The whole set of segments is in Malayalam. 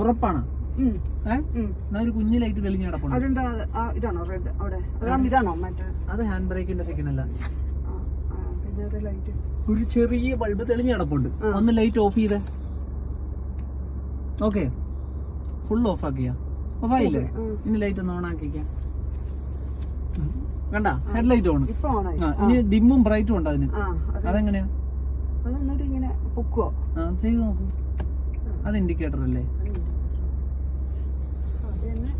ഉറപ്പാണ്. ഒരു കുഞ്ഞു ലൈറ്റ് തെളിഞ്ഞ് കിടപ്പുണ്ട്. അതെന്താ ഇതാണോ റെഡ് അവിടെ. അതാ ഇതാണോ മറ്റേ? അത് ഹാൻഡ് ബ്രേക്കിന്റെ സെക്കൻഡ് അല്ല. ഒരു ചെറിയ ബൾബ് തെളിഞ്ഞ് കിടപ്പുണ്ട്. ഒന്ന് ലൈറ്റ് ഓഫ് ചെയ്തേ. ഓക്കെ ഫുൾ ഓഫ് ആക്കിയ. ഓഫ് ആയില്ലേ. ഇനി ലൈറ്റ് ഒന്ന് ഓൺ ആക്കിക്കാം. കണ്ട? ഹെഡ് ലൈറ്റ് ഓൺ ഇനി ഡിമ്മും ബ്രൈറ്റും ഉണ്ട് അതിന്? അതെങ്ങനെയാ? ചെയ്ത് നോക്കൂ. അത് ഇൻഡിക്കേറ്റർ അല്ലേ അത് indicator. അത് തന്നെ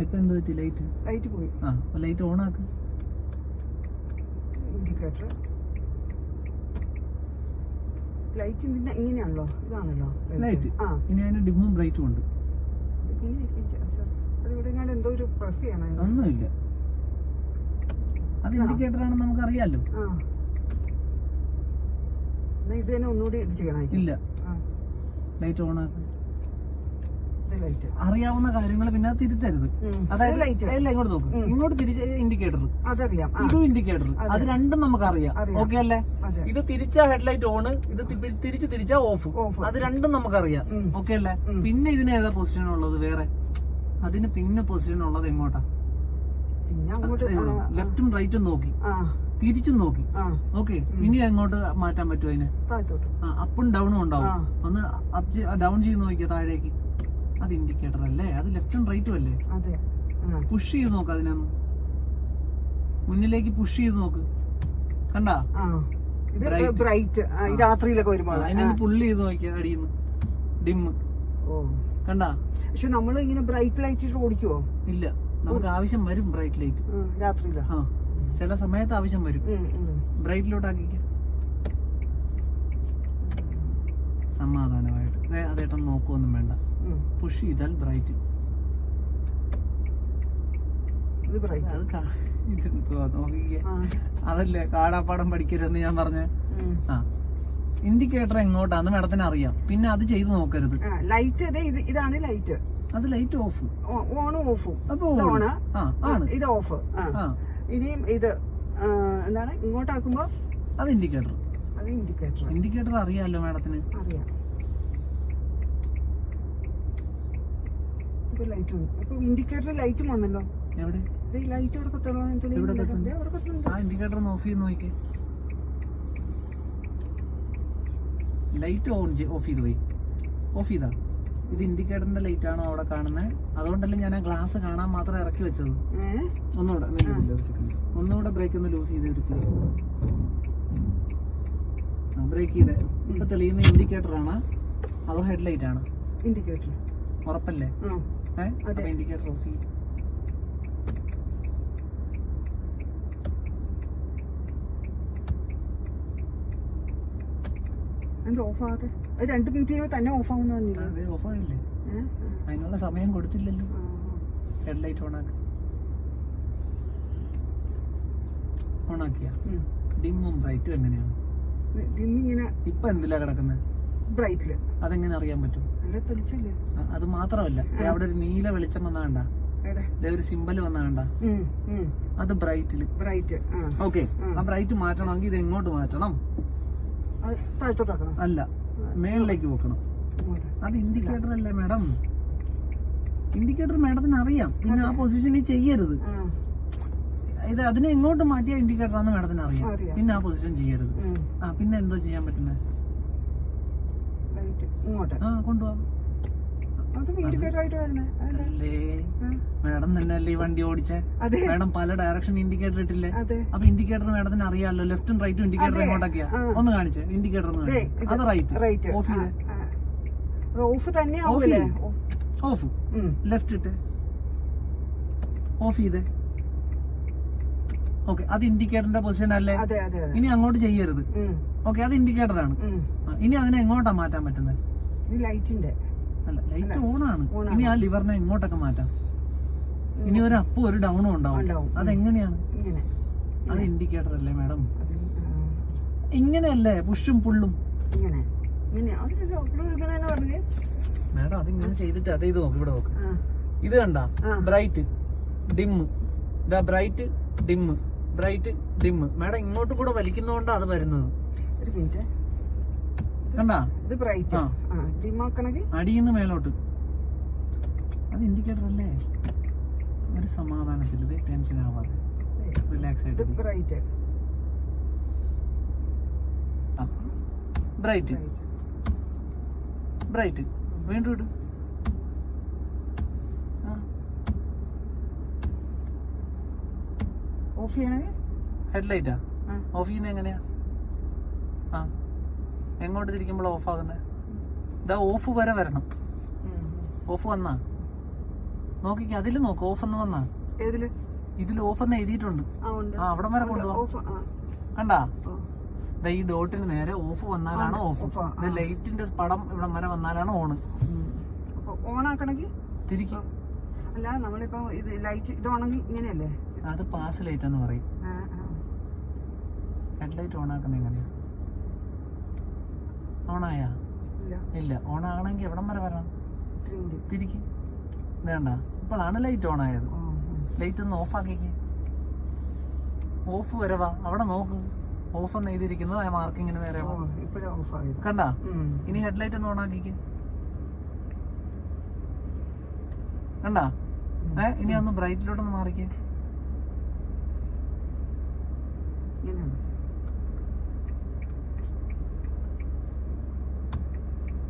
ഇപ്പൊ എന്ത് പറ്റി? ലൈറ്റ് ലൈറ്റ് പോയി. ആ ലൈറ്റ് ഓൺ ആക്ക്. ഇൻഡിക്കേറ്റർ ലൈറ്റ് ഇതിന്റെ ഇങ്ങനെയാണല്ലോ ഇതാണല്ലോ ലൈറ്റ് ആ. ഇനി അതിന് ഡിമ്മും ബ്രൈറ്റും ഉണ്ട്. ഇങ്ങനെയായിരിക്കും ചാ- ചാ- അത് എന്തോ ഒരു പ്രസ് ചെയ്യണം. ഒന്നുമില്ല. അത് ഇൻഡിക്കേറ്റർ ആണെന്ന് നമുക്ക് അറിയാലോ ഇത് തന്നെ ഒന്നുകൂടി ഇത് ചെയ്യണം ഇല്ല. ലൈറ്റ് ഓൺ ആക്ക്. അറിയാവുന്ന കാര്യങ്ങൾ പിന്നെ തിരുത്തരുത്. അതായത് ഇങ്ങോട്ട് നോക്ക്. ഇങ്ങോട്ട് തിരിച്ച് ഇൻഡിക്കേറ്റർ അതറിയാം. ഇതും ഇൻഡിക്കേറ്റർ അത്. രണ്ടും നമുക്ക് അറിയാം. ഓക്കെ അല്ലേ? ഇത് തിരിച്ച ഹെഡ്ലൈറ്റ് ഓൺ ഇത് തിരിച്ച് തിരിച്ച ഓഫ് അത് രണ്ടും നമുക്കറിയാം. അറിയാം ഓക്കെ അല്ലേ? പിന്നെ ഇതിന് ഏതാ പൊസിഷൻ ഉള്ളത് വേറെ? അതിന് പിന്നെ പൊസിഷൻ ഉള്ളത് എങ്ങോട്ടാ? അങ്ങോട്ട് ലെഫ്റ്റും റൈറ്റും നോക്കി. തിരിച്ചും നോക്കി. ഓക്കെ ഇനി എങ്ങോട്ട് മാറ്റാൻ പറ്റുമോ അതിന്? അപ്പും ഡൗണും ഉണ്ടാവും. ഒന്ന് ഒന്ന് ഡൗൺ ചെയ്ത് നോക്കിയാ താഴേക്ക്. അത് ഇൻഡിക്കേറ്റർ അല്ലേ? അത് ലെഫ്റ്റും റൈറ്റും അല്ലേ? അതെ. പുഷ് ചെയ്ത് നോക്ക് അതിനൊന്ന്. മുന്നിലേക്ക് പുഷ് ചെയ്ത് നോക്ക്. കണ്ടാ? ആ. ഇത് Bright. ബ്രൈറ്റ് ഈ രാത്രിയിലൊക്കെ വരുമ്പോൾ അതിനൊന്ന് പുള്ളി ചെയ്ത് നോക്കിയാ അടിയുന്നു. ഡിമ്മ് ഓ. കണ്ടാ? പക്ഷെ നമ്മൾ ഇങ്ങനെ ബ്രൈറ്റ് ലൈറ്റ് ഇട്ട് ഓടിക്കുവോ? ഇല്ല. നമുക്ക് ആവശ്യം വരും ബ്രൈറ്റ് ലൈറ്റ് രാത്രിയില? ആ. ചില സമയത്ത് ആവശ്യം വരും. ബ്രൈറ്റിലോട്ട് ആക്കിക്ക സമാധാനമായിട്ട്. അതേട്ടം നോക്കുവൊന്നും വേണ്ട. പുഷ് ചെയ്താൽ ബ്രൈറ്റ്. ഇത് നോക്കിക്കേ. അതല്ലേ കാടാപ്പാടം പഠിക്കരുതെന്ന് ഞാൻ പറഞ്ഞ? ആ. ഇൻഡിക്കേറ്റർ എങ്ങോട്ടാന്ന് മേഡത്തിന് അറിയാം. പിന്നെ അത് ചെയ്ത് നോക്കരുത്. ലൈറ്റ് ഇതാണ് ലൈറ്റ് അത് ലൈറ്റ് ഓഫ് ഓണും ഓഫും അപ്പൊ. ഓണ് ഇത് ഓഫ് ഇനിയും ഇത് എന്താണ്? ഇങ്ങോട്ടാക്കുമ്പോ അത് ഇൻഡിക്കേറ്റർ അത് ഇൻഡിക്കേറ്റർ ഇൻഡിക്കേറ്റർ അറിയാലോ മേഡത്തിന്? അറിയാം. ഇപ്പൊ ലൈറ്റ് വന്നു. അപ്പൊ ഇൻഡിക്കേറ്റർ ലൈറ്റും വന്നല്ലോ. എവിടെ? ലൈറ്റ് അവിടെ കത്തുള്ളൂ അവിടെ കത്തുന്നുണ്ട് ആ ഇൻഡിക്കേറ്റർ ഒന്ന് ഓഫ് ചെയ്ത് നോക്കി ലൈറ്റ് ഓൺ ഓഫ് ചെയ്ത് പോയി. ഓഫ് ചെയ്താ. ഇത് ഇൻഡിക്കേറ്ററിന്റെ ലൈറ്റ് ആണോ അവിടെ കാണുന്നത് അതുകൊണ്ടല്ലേ ഞാൻ ആ ഗ്ലാസ് കാണാൻ മാത്രം ഇറക്കി വെച്ചത്. ഒന്നുകൂടെ ഒരു സെക്കൻഡ് ഒന്നുകൂടെ ബ്രേക്ക് ഒന്ന് ലൂസ് ചെയ്ത് എടുത്ത് ബ്രേക്ക് ചെയ്തേ. ഇപ്പൊ തെളിയുന്ന ഇൻഡിക്കേറ്റർ ആണ്? അതോ ഹെഡ്ലൈറ്റ് ആണ്? ഇൻഡിക്കേറ്റർ ഉറപ്പല്ലേ? ഇൻഡിക്കേറ്റർ ഓഫ് ചെയ്യും എന്താ അത് രണ്ട് മിനിറ്റ് കഴിയുമ്പോൾ തന്നെ അതെ അതിനുള്ള സമയം കൊടുത്തില്ലല്ലോ. ഹെഡ്ലൈറ്റ് ഓൺ ആക്ക. ഓൺ ആക്കിയാ? ഡിമ്മും ബ്രൈറ്റും എങ്ങനെയാണ്? ഇങ്ങനെ ഇപ്പൊ എന്തിലാ കിടക്കുന്നത് ബ്രൈറ്റിൽ. അതെങ്ങനെ അറിയാൻ പറ്റും? അത് മാത്രമല്ല. അവിടെ ഒരു നീല വെളിച്ചം വന്നാ കണ്ട? ദേ ഒരു സിമ്പൽ വന്നാ കണ്ട? അത് ബ്രൈറ്റിൽ. Bright okay. ആ. ബ്രൈറ്റ് മാറ്റണമെങ്കിൽ ഇത് എങ്ങോട്ട് മാറ്റണം? അല്ല മേളിലേക്ക് വെക്കണം. അത് ഇൻഡിക്കേറ്റർ അല്ലേ മാഡം ഇൻഡിക്കേറ്റർ മാഡത്തിന് അറിയാം. പിന്നെ ആ പൊസിഷനിൽ ചെയ്യരുത്. ഇത് അതിനെ എങ്ങോട്ട് മാറ്റിയ ഇൻഡിക്കേറ്റർ ആണെന്ന് മാഡത്തിന് അറിയാം. അറിയാം. പിന്നെ ആ പൊസിഷൻ ചെയ്യരുത്. ആ പിന്നെ എന്താ ചെയ്യാൻ പറ്റുന്നത് ലൈറ്റ് ഇങ്ങോട്ട്. കൊണ്ടുപോവാം മാഡം തന്നെ അല്ലേ? ഈ വണ്ടി ഓടിച്ചേ? മാഡം പല ഡയറക്ഷൻ ഇൻഡിക്കേറ്റർ ഇട്ടില്ലേ? അപ്പൊ ഇൻഡിക്കേറ്റർ മാഡത്തിന് അറിയാലോ ലെഫ്റ്റും റൈറ്റും ഇൻഡിക്കേറ്റർ. എങ്ങോട്ടൊക്കെയാ? ഒന്ന് കാണിച്ചേ ഇൻഡിക്കേറ്റർ ഒന്ന് അത് റൈറ്റ് ഓഫ് ചെയ്ത്. ഓഫ് തന്നെ ഓഫ് ഓഫ് ലെഫ്റ്റ് ഇട്ട്. ഓഫ് ചെയ്തേ. ഓക്കെ അത് ഇൻഡിക്കേറ്ററിന്റെ പൊസിഷൻ അല്ലേ? ഇനി അങ്ങോട്ട് ചെയ്യരുത്. ഓക്കെ അത് ഇൻഡിക്കേറ്റർ ആണ്. ഇനി അതിനെ എങ്ങോട്ടാ മാറ്റാൻ പറ്റുന്നത്? ലൈറ്റിന്റെ. അല്ല ലൈറ്റ് ഓൺ ആണ് ഇനി ആ ലിവറിനെ എങ്ങോട്ടൊക്കെ മാറ്റാം? ഇനി ഒരു അപ്പും ഒരു ഡൗണും ഉണ്ടാവും. അതെങ്ങനെയാണ്? അത് ഇൻഡിക്കേറ്റർ അല്ലേ മാഡം ഇങ്ങനെയല്ലേ പുഷും പുള്ളും ഇങ്ങനെ. മാഡം അതിങ്ങനെ ചെയ്തിട്ട് അതേ ഇത് നോക്ക് ഇവിടെ നോക്ക്. ഇത് കണ്ട? ബ്രൈറ്റ് ഡിമ്മ് ഇതാ bright dim bright dim madam ഇങ്ങോട്ട് കൂടെ വലിക്കുന്നതുകൊണ്ടാണ് അത് വരുന്നത്. ഒരു മിനിറ്റ്. കണ്ടാ? ഇത് ബ്രൈറ്റ് ആ. ഡിമാക്കണമെങ്കിൽ അടിയിന്ന് മേലോട്ട്. അത് ഇൻഡിക്കേറ്റർ അല്ലേ? ഒരു സമാധാനത്തിൽ ഇത് ടെൻഷൻ ആവാതെ. റിലാക്സ് ആയിട്ട് ബ്രൈറ്റ് ബ്രൈറ്റ് ബ്രൈറ്റ് വീണ്ടും ഇട്. ഓഫ് ചെയ്യണേ? ഹെഡ്ലൈറ്റാ. ഓഫ് ചെയ്യുന്നത് എങ്ങനെയാ? ആ. എങ്ങോട്ട് തിരിക്കുമ്പോൾ ഓഫ് ആകുന്നത് ഇതാ ഓഫ് വരെ വരണം. ഓഫ് വന്നാ? നോക്കിക്ക അതിൽ നോക്ക് ഓഫ് എന്ന് വന്നാ? ഇതിൽ ഓഫ് എന്ന് എഴുതിയിട്ടുണ്ട്. ആ അവിടം വരെ കൊണ്ടുപോകാം കണ്ടാ? ഈ ഡോട്ടിന് നേരെ ഓഫ് വന്നാലാണ് ഓഫ്. ലൈറ്റിന്റെ പടം ഇവിടം വരെ വന്നാലാണ് ഓണ്. ആക്കണമെങ്കിൽ തിരിക്കും. അല്ല നമ്മളിപ്പോ ഇത് ലൈറ്റ് ഇതാണെങ്കിൽ ഇങ്ങനെയല്ലേ? അത് പാസ് ലൈറ്റ് എന്ന് പറയും. ആ. ഹെഡ്ലൈറ്റ് ഓൺ ആക്കുന്നത് എങ്ങനെയാ? ഓണായാ? ഇല്ല. ആകണമെങ്കിൽ എവിടം വരെ വരണം? തിരിക്കും. വേണ്ട. ഇപ്പോഴാണ് ലൈറ്റ് ആ. ലൈറ്റ് ഒന്ന് ഓഫ് ആക്കിക്കേ. ഓഫ് വരെ വാ. അവിടെ നോക്ക്. ഓഫ് എന്ന് എഴുതിയിരിക്കുന്നത് ആ മാർക്കിങ്ങിന് നേരെ കണ്ട. ഇനി ഹെഡ്ലൈറ്റ് ഒന്ന് ഓൺ കണ്ട? കണ്ടാ ഏ ഇനി ഒന്ന് ബ്രൈറ്റിലോട്ടൊന്ന് മാറിക്കേ.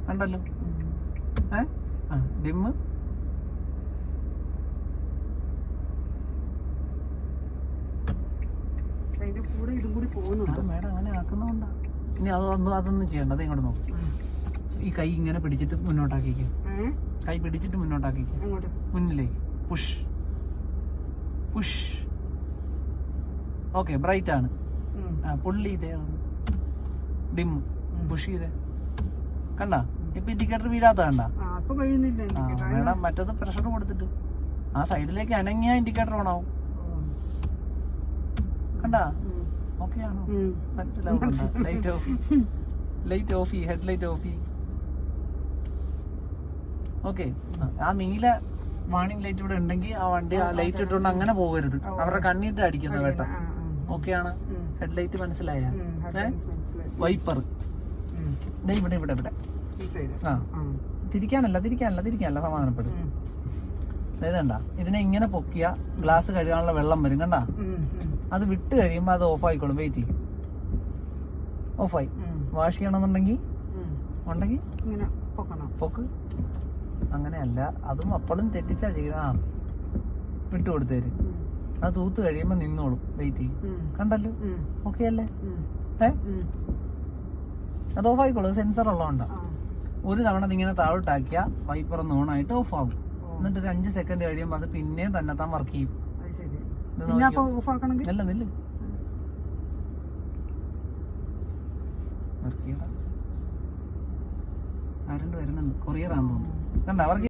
ഇങ്ങനെയാണ് കണ്ടല്ലോ ഉം. ഏ? ആ ഡിമ്മ്. അതിന്റെ കൂടെ ഇതും കൂടി ആ പോകുന്നുണ്ട് മേഡം അങ്ങനെ ഇനി അതൊന്നും അതൊന്നും ചെയ്യണ്ട. അത് ഇങ്ങോട്ട് നോക്ക്. ഈ കൈ ഇങ്ങനെ പിടിച്ചിട്ട് മുന്നോട്ടാക്കിക്ക്. കൈ പിടിച്ചിട്ട് മുന്നോട്ടാക്കിക്ക്. മുന്നിലേക്ക്. പുഷ്. പുഷ്. ഓക്കെ ബ്രൈറ്റ് ആണ്. പുള്ളി ഇതേ ഡിം പുഷ് ചെയ്തേ. കണ്ട? ഇപ്പൊ ഇൻഡിക്കേറ്റർ വീഴാത്ത വേണ്ട ആ അപ്പൊ കഴിയുന്നില്ല ആ indicator. മേഡം മറ്റത് പ്രഷർ കൊടുത്തിട്ട്. ആ സൈഡിലേക്ക് അനങ്ങിയ ഇൻഡിക്കേറ്റർ ഓണാവും ആവും. കണ്ട? ഓക്കെ ആണോ. Light off light off head light off okay ആ നീല വാണിംഗ് ലൈറ്റ് ഇവിടെ ഉണ്ടെങ്കിൽ ആ വണ്ടി ആ ലൈറ്റ് ഇട്ടുകൊണ്ട് അങ്ങനെ പോകരുത്. അവരുടെ കണ്ണിട്ട് അടിക്കുന്ന വേട്ട ആ, ആ. ഓക്കെ ആണ്? ഹെഡ് ലൈറ്റ് മനസ്സിലായ. വൈപ്പർ. ഇവിടെ ഇവിടെ ഇവിടെ. ആ. തിരിക്കാനല്ല തിരിക്കാനല്ല തിരിക്കാനല്ല സമാധാനപ്പെടും. കണ്ട ഇതിനെ ഇങ്ങനെ പൊക്കിയ ഗ്ലാസ് കഴുകാനുള്ള വെള്ളം വരും കണ്ട. അത് വിട്ട് കഴിയുമ്പോൾ അത് ഓഫ് ആയിക്കോളും വെയിറ്റ് ചെയ്യും. ഓഫായി വാഷ് ചെയ്യണമെന്നുണ്ടെങ്കിൽ. ഉണ്ടെങ്കിൽ ഇങ്ങനെ പൊക്ക്. അങ്ങനെയല്ല അതും അപ്പോഴും തെറ്റിച്ചാ ചെയ്യുക ആ വിട്ടു കൊടുത്തേര്. അത് തൂത്ത് കഴിയുമ്പോൾ നിന്നോളും വെയിറ്റ് ചെയ്യും. കണ്ടല്ലോ? ഓക്കെ അല്ലേ. ഏ? അത് ഓഫ് ആയിക്കോളും സെൻസർ ഉള്ളതുകൊണ്ടാ. ആ. ഒരു തവണ ഇതിങ്ങനെ താഴോട്ടാക്കിയ വൈപ്പർ ഒന്ന് ഓൺ ആയിട്ട് ഓഫ് ആകും എന്നിട്ട് ഒരു അഞ്ച് സെക്കൻഡ് കഴിയുമ്പോൾ അത് പിന്നെയും തന്നെത്താൻ വർക്ക് ചെയ്യും. പിന്നെ അല്ല നില്ല്. വർക്ക് ചെയ്യടാ. ആരണ്ട് വരുന്നുണ്ട് കൊറിയർ ആണെന്ന് തോന്നുന്നു. കണ്ട വർക്ക്